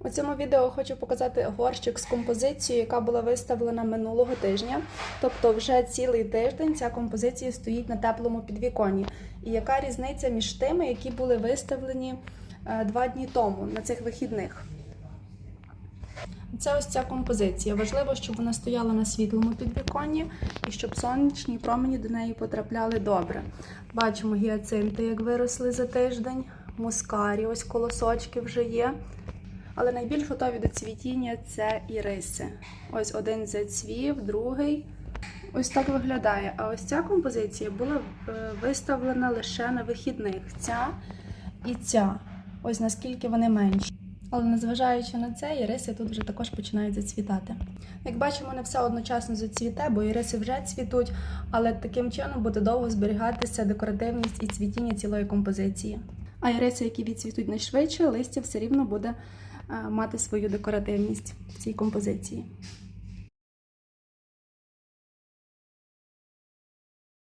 У цьому відео хочу показати горщик з композицією, яка була виставлена минулого тижня. Тобто, вже цілий тиждень ця композиція стоїть на теплому підвіконні. І яка різниця між тими, які були виставлені е, два дні тому на цих вихідних? Це ось ця композиція. Важливо, щоб вона стояла на світлому підвіконні і щоб сонячні промені до неї потрапляли добре. Бачимо гіацинти, як виросли за тиждень, мускарі, ось колосочки вже є. Але найбільш готові до цвітіння це іриси. Ось один зацвів, другий. Ось так виглядає. А ось ця композиція була е, виставлена лише на вихідних. Ця і ця. Ось наскільки вони менші. Але незважаючи на це, іриси тут вже також починають зацвітати. Як бачимо, не все одночасно зацвіте, бо іриси вже цвітуть, але таким чином буде довго зберігатися декоративність і цвітіння цілої композиції. А іреси, які відцвітуть найшвидше, листя все рівно буде е, мати свою декоративність в цій композиції.